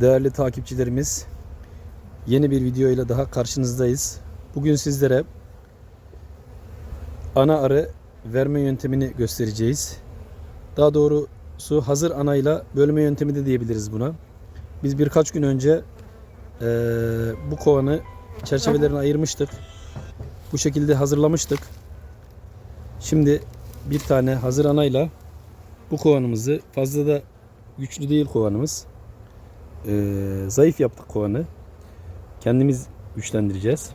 Değerli takipçilerimiz, yeni bir video ile daha karşınızdayız. Bugün sizlere ana arı verme yöntemini göstereceğiz. Daha doğrusu hazır anayla bölme yöntemi de diyebiliriz buna. Biz birkaç gün önce eee, bu kovanı çerçevelerini ayırmıştık. Bu şekilde hazırlamıştık. Şimdi bir tane hazır anayla bu kovanımızı fazla da güçlü değil kovanımız. Ee, zayıf yaptık kovanı. Kendimiz güçlendireceğiz.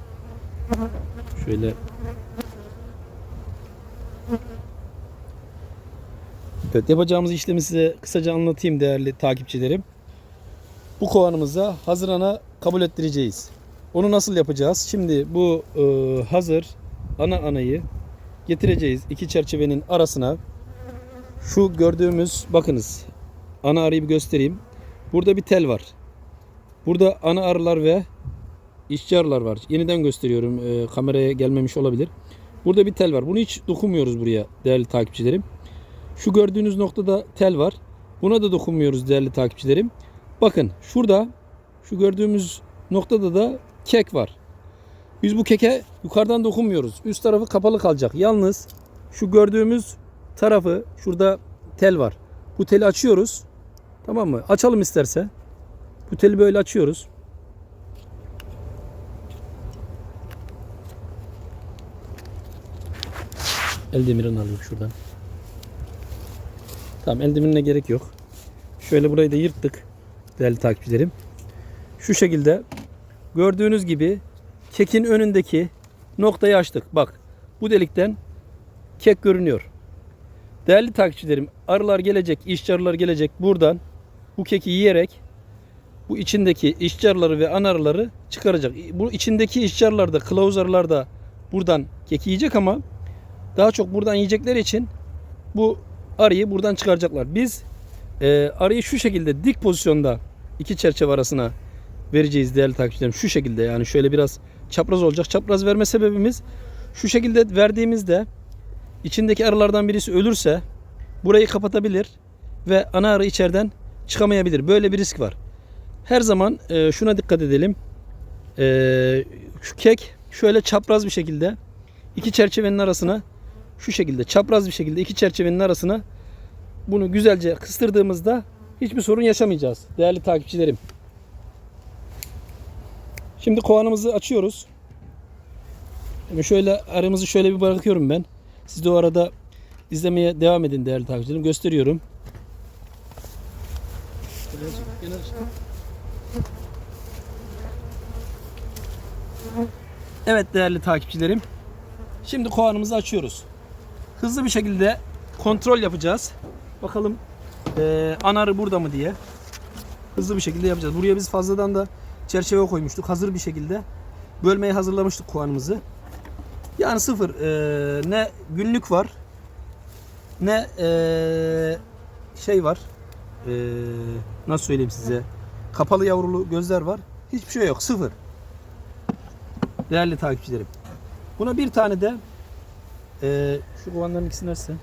Şöyle Evet yapacağımız işlemi size kısaca anlatayım değerli takipçilerim. Bu kovanımıza hazır ana kabul ettireceğiz. Onu nasıl yapacağız? Şimdi bu e, hazır ana anayı getireceğiz iki çerçevenin arasına. Şu gördüğümüz bakınız ana arıyı bir göstereyim. Burada bir tel var. Burada ana arılar ve işçi arılar var. Yeniden gösteriyorum. e, kameraya gelmemiş olabilir. Burada bir tel var. Bunu hiç dokunmuyoruz buraya değerli takipçilerim. Şu gördüğünüz noktada tel var. Buna da dokunmuyoruz değerli takipçilerim. Bakın şurada şu gördüğümüz noktada da kek var. Biz bu keke yukarıdan dokunmuyoruz. Üst tarafı kapalı kalacak. Yalnız şu gördüğümüz tarafı şurada tel var. Bu teli açıyoruz. Tamam mı? Açalım isterse. Bu teli böyle açıyoruz. El demirini alayım şuradan. Tamam el demirine gerek yok. Şöyle burayı da yırttık değerli takipçilerim. Şu şekilde gördüğünüz gibi kekin önündeki noktayı açtık. Bak bu delikten kek görünüyor. Değerli takipçilerim arılar gelecek, işçi arılar gelecek buradan bu keki yiyerek bu içindeki işçi arıları ve ana arıları çıkaracak. Bu içindeki işçi arılar da kılavuz arılar da buradan keki yiyecek ama daha çok buradan yiyecekleri için bu arıyı buradan çıkaracaklar. Biz e, arıyı şu şekilde dik pozisyonda iki çerçeve arasına vereceğiz değerli takipçilerim. Şu şekilde yani şöyle biraz çapraz olacak. Çapraz verme sebebimiz şu şekilde verdiğimizde içindeki arılardan birisi ölürse burayı kapatabilir ve ana arı içeriden çıkamayabilir. Böyle bir risk var. Her zaman e, şuna dikkat edelim. E, şu kek şöyle çapraz bir şekilde iki çerçevenin arasına şu şekilde çapraz bir şekilde iki çerçevenin arasına bunu güzelce kıstırdığımızda hiçbir sorun yaşamayacağız değerli takipçilerim. Şimdi kovanımızı açıyoruz. Şimdi şöyle aramızı şöyle bir bırakıyorum ben. Siz de o arada izlemeye devam edin değerli takipçilerim. Gösteriyorum. Evet değerli takipçilerim. Şimdi kovanımızı açıyoruz. Hızlı bir şekilde kontrol yapacağız. Bakalım eee anarı burada mı diye. Hızlı bir şekilde yapacağız. Buraya biz fazladan da çerçeve koymuştuk. Hazır bir şekilde bölmeye hazırlamıştık kovanımızı. Yani sıfır. Eee, ne günlük var ne eee, şey var. Eee, nasıl söyleyeyim size? Kapalı yavrulu gözler var. Hiçbir şey yok. Sıfır. Değerli takipçilerim. Buna bir tane de eee, şu kovanların ikisi neresi?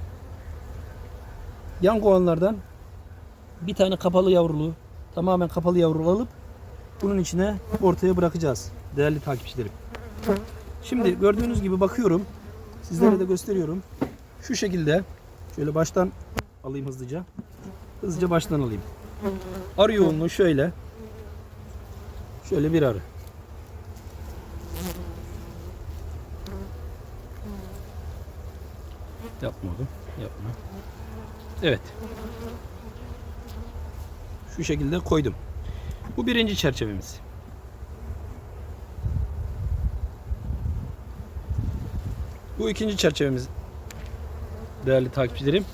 Yan kovanlardan bir tane kapalı yavrulu tamamen kapalı yavrulu alıp bunun içine ortaya bırakacağız değerli takipçilerim. Şimdi gördüğünüz gibi bakıyorum. Sizlere de gösteriyorum. Şu şekilde şöyle baştan alayım hızlıca. Hızlıca baştan alayım. Arı yoğunluğu şöyle. Şöyle bir arı. Yapma oğlum. Yapma. Evet. Şu şekilde koydum. Bu birinci çerçevemiz. Bu ikinci çerçevemiz. Değerli takipçilerim.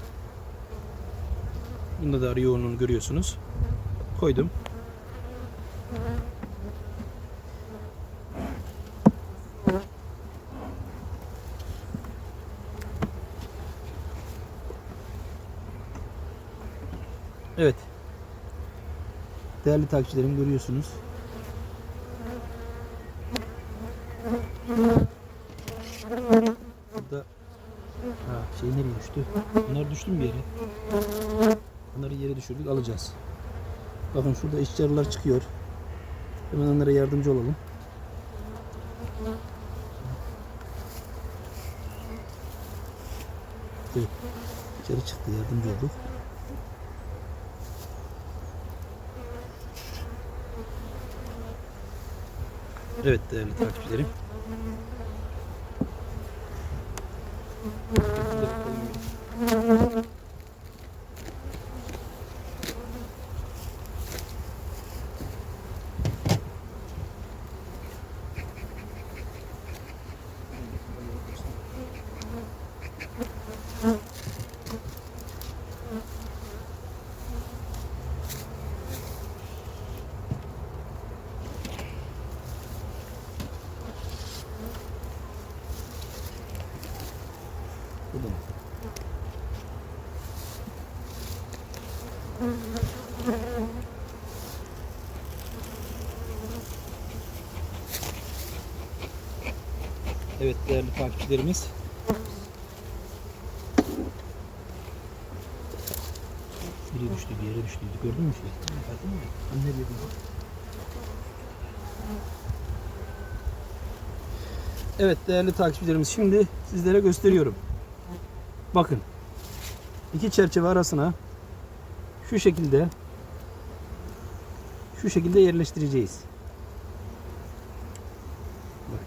Bunda da arı yoğunluğunu görüyorsunuz. Koydum. Evet. Değerli takipçilerim görüyorsunuz. Burada ha, şey nereye düştü? Bunlar düştü mü bir yere? Yere düşürdük alacağız. Bakın şurada işçiler çıkıyor. Hemen onlara yardımcı olalım. Evet. İçeri çıktı yardımcı olduk. Evet değerli takipçilerim. Burada mı? Evet değerli takipçilerimiz. Düştü, bir yere düştü. Gördün mü mü? Anne dedi. Evet değerli takipçilerimiz şimdi sizlere gösteriyorum. Bakın. iki çerçeve arasına şu şekilde şu şekilde yerleştireceğiz. Bak.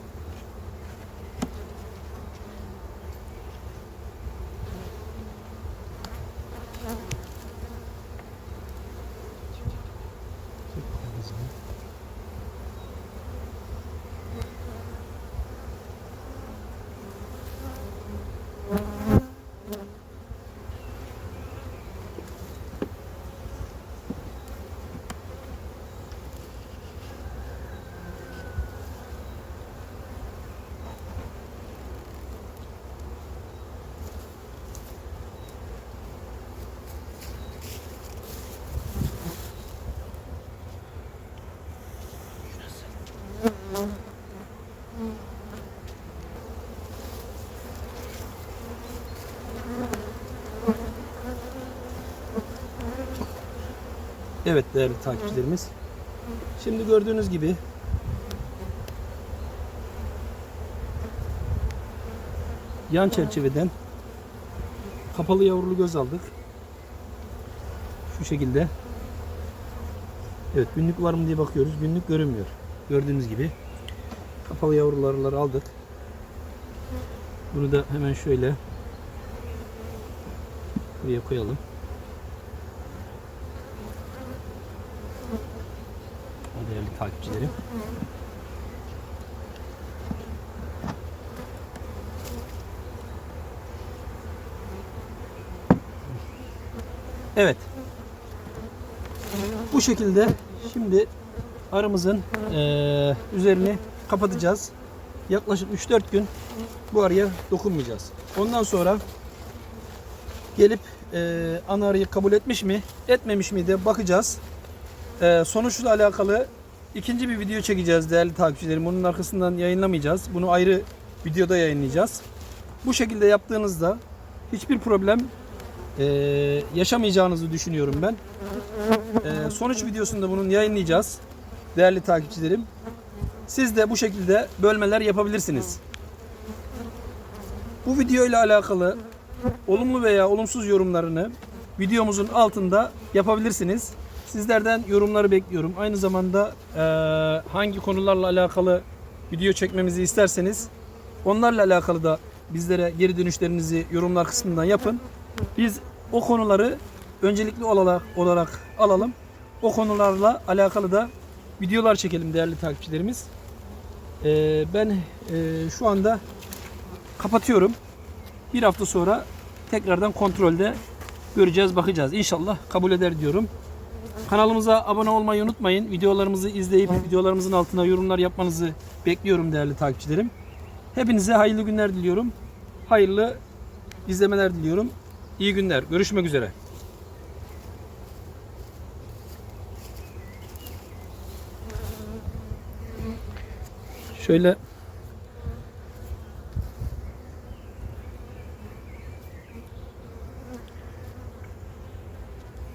Evet değerli takipçilerimiz. Şimdi gördüğünüz gibi yan çerçeveden kapalı yavrulu göz aldık. Şu şekilde. Evet günlük var mı diye bakıyoruz. Günlük görünmüyor. Gördüğünüz gibi kapalı yavruları aldık. Bunu da hemen şöyle buraya koyalım. Değerli takipçilerim. Evet. Bu şekilde şimdi arımızın eee, üzerini kapatacağız. Yaklaşık 3-4 gün bu arıya dokunmayacağız. Ondan sonra gelip eee ana arıyı kabul etmiş mi, etmemiş mi de bakacağız. Eee sonuçla alakalı ikinci bir video çekeceğiz değerli takipçilerim. Bunun arkasından yayınlamayacağız. Bunu ayrı videoda yayınlayacağız. Bu şekilde yaptığınızda hiçbir problem eee, yaşamayacağınızı düşünüyorum ben. Eee, sonuç videosunda bunun yayınlayacağız. Değerli takipçilerim. Siz de bu şekilde bölmeler yapabilirsiniz. Bu video ile alakalı olumlu veya olumsuz yorumlarını videomuzun altında yapabilirsiniz. Sizlerden yorumları bekliyorum. Aynı zamanda eee, hangi konularla alakalı video çekmemizi isterseniz onlarla alakalı da bizlere geri dönüşlerinizi yorumlar kısmından yapın. Biz o konuları öncelikli olarak olarak alalım. O konularla alakalı da videolar çekelim değerli takipçilerimiz. Eee, ben eee, şu anda kapatıyorum. Bir hafta sonra tekrardan kontrolde göreceğiz, bakacağız. İnşallah kabul eder diyorum. Kanalımıza abone olmayı unutmayın. Videolarımızı izleyip videolarımızın altına yorumlar yapmanızı bekliyorum değerli takipçilerim. Hepinize hayırlı günler diliyorum. Hayırlı izlemeler diliyorum. İyi günler. Görüşmek üzere. Şöyle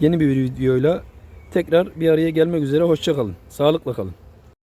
yeni bir videoyla Tekrar bir araya gelmek üzere. Hoşça kalın. Sağlıkla kalın.